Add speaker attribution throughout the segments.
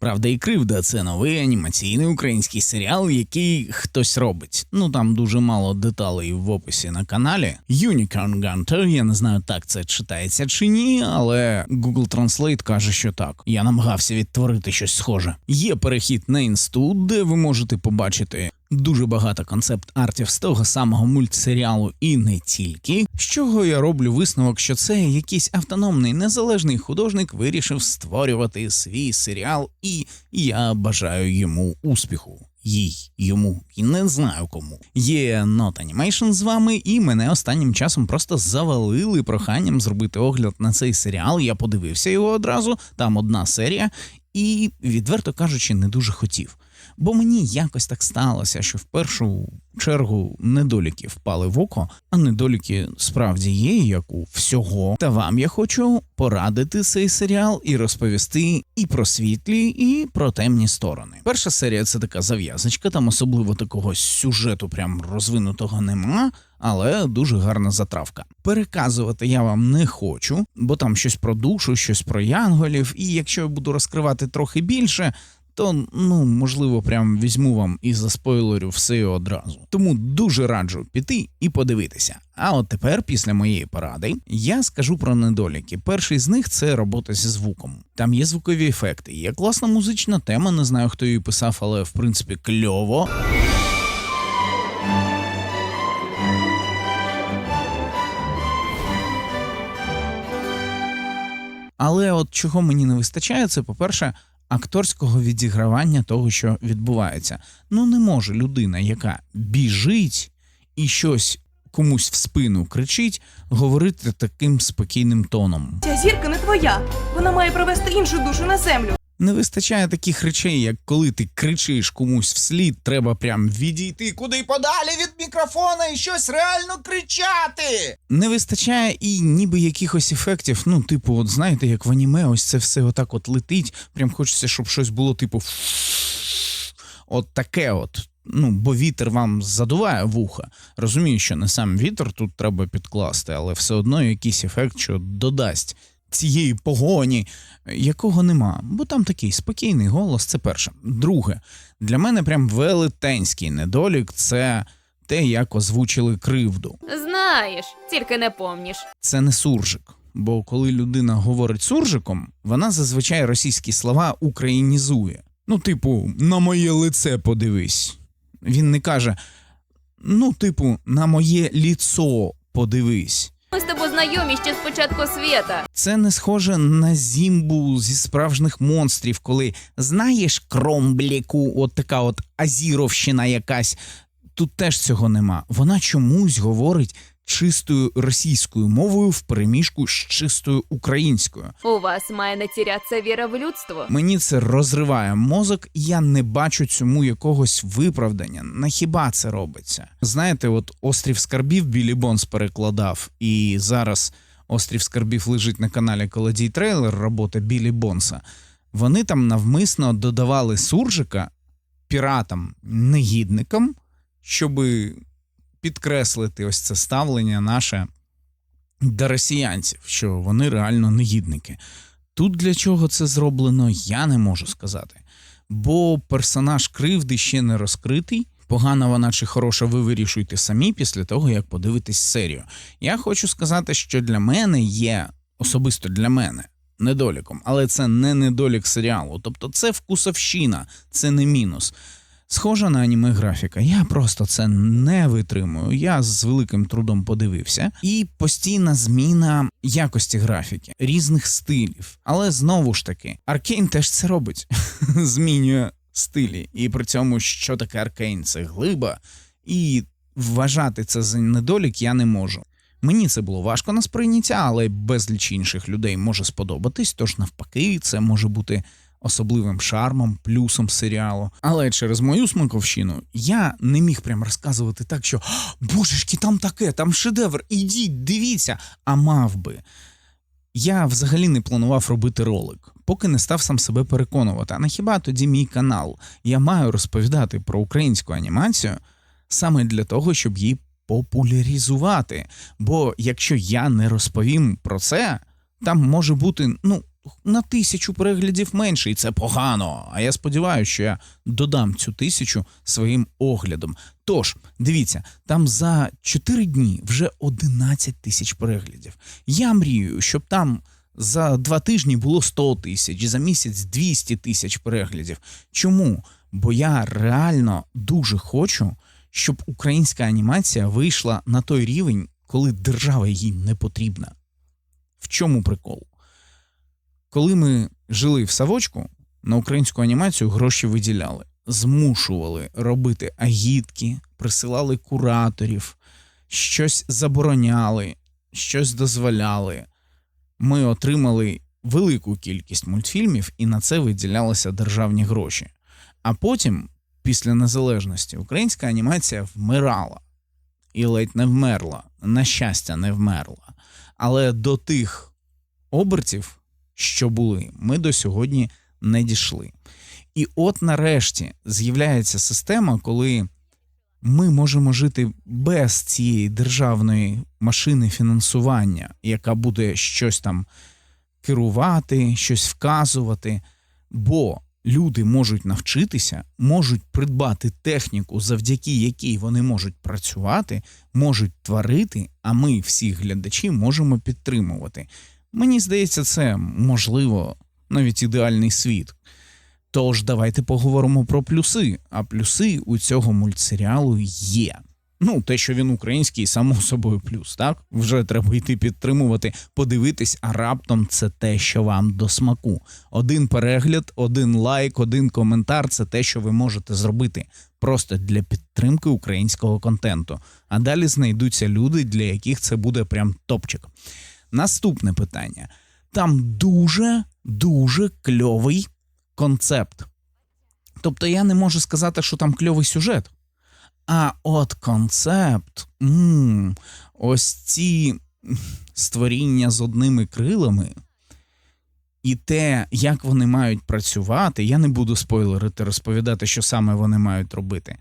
Speaker 1: Правда і кривда це новий анімаційний український серіал, який хтось робить. Ну там дуже мало деталей в описі на каналі. Unicorn Gunter, я не знаю, так це читається чи ні, але Google Translate каже, що так. Я намагався відтворити щось схоже. Є перехід на інсту, де ви можете побачити. Дуже багато концепт-артів з того самого мультсеріалу і не тільки. З чого я роблю висновок, що це якийсь автономний незалежний художник вирішив створювати свій серіал, і я бажаю йому успіху. Їй йому і не знаю кому. Є Not Animation з вами, і мене останнім часом просто завалили проханням зробити огляд на цей серіал. Я подивився його одразу, там одна серія, і відверто кажучи, не дуже хотів. Бо мені якось так сталося, що в першу чергу недоліки впали в око, а недоліки справді є, як у всього. Та вам я хочу порадити цей серіал і розповісти і про світлі, і про темні сторони. Перша серія це така зав'язочка, там особливо такого сюжету, прям розвинутого нема. Але дуже гарна затравка. Переказувати я вам не хочу, бо там щось про душу, щось про янголів, і якщо я буду розкривати трохи більше, то ну можливо прям візьму вам і заспойлерю все одразу. Тому дуже раджу піти і подивитися. А от тепер, після моєї поради, я скажу про недоліки. Перший з них це робота зі звуком. Там є звукові ефекти, є класна музична тема. Не знаю, хто її писав, але в принципі кльово. Але от чого мені не вистачає, це по-перше, акторського відігравання того, що відбувається. Ну не може людина, яка біжить і щось комусь в спину кричить, говорити таким спокійним тоном.
Speaker 2: Ця зірка не твоя. Вона має привести іншу душу на землю.
Speaker 1: Не вистачає таких речей, як коли ти кричиш комусь вслід, треба прям відійти куди подалі від мікрофона і щось реально кричати. Не вистачає і ніби якихось ефектів. Ну, типу, от знаєте, як в аніме, ось це все отак от летить. Прям хочеться, щоб щось було, типу, от таке от. Ну, бо вітер вам задуває вуха. Розумію, що не сам вітер тут треба підкласти, але все одно якийсь ефект, що додасть цієї погоні, якого нема. Бо там такий спокійний голос, це перше. Друге, для мене прям велетенський недолік це те, як озвучили кривду.
Speaker 3: Знаєш, тільки не помніш.
Speaker 1: Це не суржик. Бо коли людина говорить суржиком, вона зазвичай російські слова українізує. Ну, типу, на моє лице подивись. Він не каже: ну, типу, на моє ліцо подивись.
Speaker 3: Знайомі ще з початку світа.
Speaker 1: Це не схоже на зімбу зі справжніх монстрів, коли знаєш кромбліку, от така от азіровщина якась. Тут теж цього нема. Вона чомусь говорить чистою російською мовою в переміжку з чистою українською.
Speaker 3: У вас має не тірятися віра в людство.
Speaker 1: Мені це розриває мозок, і я не бачу цьому якогось виправдання. На хіба це робиться? Знаєте, от острів скарбів Білі Бонс перекладав, і зараз острів скарбів лежить на каналі Колодій Трейлер, робота Білі Бонса. Вони там навмисно додавали суржика піратам, негідникам, щоби підкреслити ось це ставлення наше до росіянців, що вони реально негідники. Тут для чого це зроблено, я не можу сказати. Бо персонаж кривди ще не розкритий. Погана вона чи хороша, ви вирішуєте самі після того, як подивитесь серію. Я хочу сказати, що для мене є особисто для мене недоліком, але це не недолік серіалу. Тобто це вкусовщина, це не мінус. Схожа на аніме графіка. Я просто це не витримую. Я з великим трудом подивився. І постійна зміна якості графіки, різних стилів. Але знову ж таки, Аркейн теж це робить, змінює стилі. І при цьому, що таке Аркейн, це глиба, і вважати це за недолік я не можу. Мені це було важко на сприйняття, але безліч інших людей може сподобатись, тож навпаки, це може бути особливим шармом, плюсом серіалу. Але через мою смаковщину я не міг прям розказувати так, що божечки, там таке, там шедевр, ідіть, дивіться, а мав би. Я взагалі не планував робити ролик, поки не став сам себе переконувати. А на хіба тоді мій канал? Я маю розповідати про українську анімацію саме для того, щоб її популяризувати. Бо якщо я не розповім про це, там може бути ну на тисячу переглядів менше, і це погано. А я сподіваюся, що я додам цю тисячу своїм оглядом. Тож, дивіться, там за 4 дні вже 11 тисяч переглядів. Я мрію, щоб там за два тижні було 100 тисяч, за місяць 200 тисяч переглядів. Чому? Бо я реально дуже хочу, щоб українська анімація вийшла на той рівень, коли держава їй не потрібна. В чому прикол? Коли ми жили в Савочку, на українську анімацію гроші виділяли, змушували робити агітки, присилали кураторів, щось забороняли, щось дозволяли. Ми отримали велику кількість мультфільмів, і на це виділялися державні гроші. А потім, після незалежності, українська анімація вмирала і ледь не вмерла. На щастя, не вмерла. Але до тих обертів, що були, ми до сьогодні не дійшли. І от нарешті з'являється система, коли ми можемо жити без цієї державної машини фінансування, яка буде щось там керувати, щось вказувати. Бо люди можуть навчитися, можуть придбати техніку, завдяки якій вони можуть працювати, можуть творити, а ми, всі глядачі, можемо підтримувати. Мені здається, це можливо навіть ідеальний світ. Тож давайте поговоримо про плюси. А плюси у цього мультсеріалу є. Ну, те, що він український, само собою плюс, так? Вже треба йти підтримувати, подивитись, а раптом це те, що вам до смаку. Один перегляд, один лайк, один коментар це те, що ви можете зробити просто для підтримки українського контенту. А далі знайдуться люди, для яких це буде прям топчик. Наступне питання: там дуже дуже кльовий концепт. Тобто я не можу сказати, що там кльовий сюжет. А от концепт, м ось ці створіння з одними крилами, і те, як вони мають працювати, я не буду спойлерити, розповідати, що саме вони мають робити.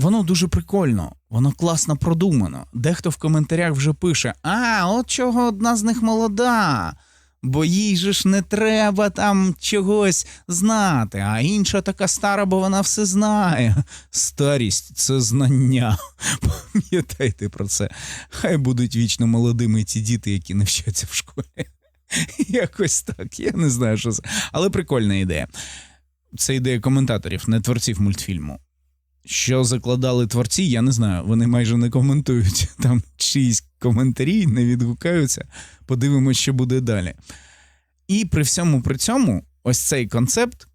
Speaker 1: Воно дуже прикольно, воно класно продумано. Дехто в коментарях вже пише: А, от чого одна з них молода, бо їй же ж не треба там чогось знати, а інша така стара, бо вона все знає. Старість це знання. Пам'ятайте про це. Хай будуть вічно молодими ті діти, які не вчаться в школі. Якось так, я не знаю, що це. Але прикольна ідея. Це ідея коментаторів, не творців мультфільму. Що закладали творці, я не знаю. Вони майже не коментують. Там чиїсь коментарі не відгукаються. Подивимось, що буде далі. І при всьому при цьому, ось цей концепт,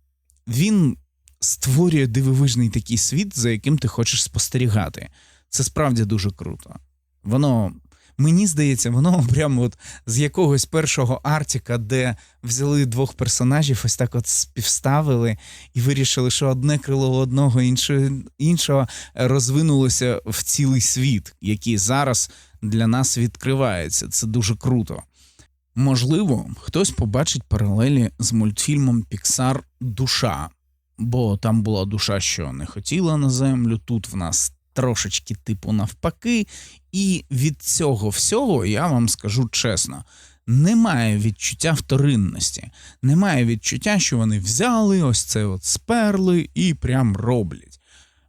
Speaker 1: він створює дивовижний такий світ, за яким ти хочеш спостерігати. Це справді дуже круто. Воно. Мені здається, воно прямо от з якогось першого артіка, де взяли двох персонажів, ось так от співставили і вирішили, що одне крило одного іншого, іншого розвинулося в цілий світ, який зараз для нас відкривається. Це дуже круто. Можливо, хтось побачить паралелі з мультфільмом Pixar Душа, бо там була душа, що не хотіла на землю. Тут в нас трошечки типу навпаки. І від цього всього я вам скажу чесно. Немає відчуття вторинності, немає відчуття, що вони взяли ось це от сперли і прям роблять.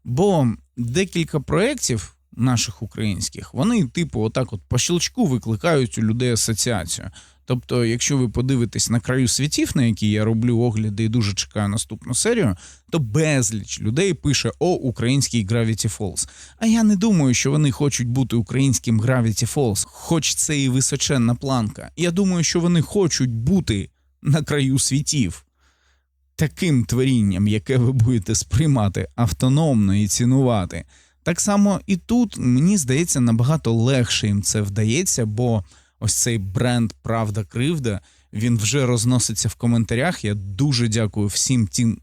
Speaker 1: Бо декілька проєктів наших українських, вони, типу, отак от по щелчку викликають у людей асоціацію. Тобто, якщо ви подивитесь на краю світів, на які я роблю огляди і дуже чекаю наступну серію, то безліч людей пише О, український Gravity Falls. А я не думаю, що вони хочуть бути українським Gravity Falls, хоч це і височенна планка. Я думаю, що вони хочуть бути на краю світів. Таким творінням, яке ви будете сприймати автономно і цінувати. Так само і тут, мені здається, набагато легше їм це вдається, бо ось цей бренд Правда Кривда він вже розноситься в коментарях. Я дуже дякую всім тим.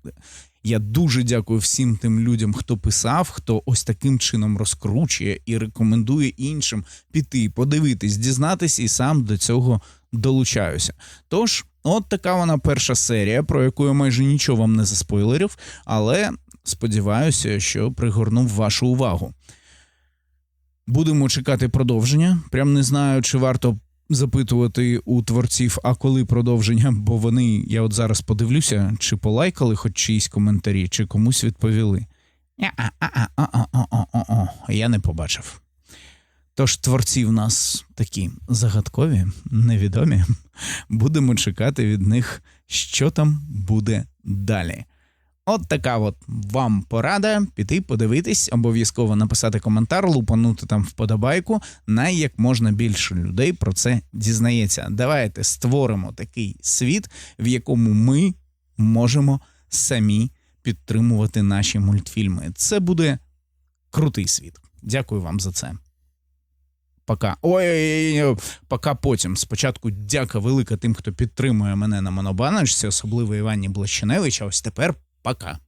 Speaker 1: Я дуже дякую всім тим людям, хто писав, хто ось таким чином розкручує і рекомендує іншим піти, подивитись, дізнатись і сам до цього долучаюся. Тож, от така вона перша серія, про яку я майже нічого вам не заспойлерив, але сподіваюся, що пригорнув вашу увагу. Будемо чекати продовження. Прям не знаю, чи варто запитувати у творців, а коли продовження, бо вони, я от зараз подивлюся, чи полайкали хоч чиїсь коментарі, чи комусь відповіли. Я не побачив. Тож творці в нас такі загадкові, невідомі. Будемо чекати від них, що там буде далі. От така от вам порада піти подивитись, обов'язково написати коментар, лупанути там вподобайку. Най як можна більше людей про це дізнається. Давайте створимо такий світ, в якому ми можемо самі підтримувати наші мультфільми. Це буде крутий світ. Дякую вам за це. Пока. Ой-ой-ой, пока потім. Спочатку дяка велика тим, хто підтримує мене на Монобаночці, особливо Івані Блащиневич, а ось тепер пока.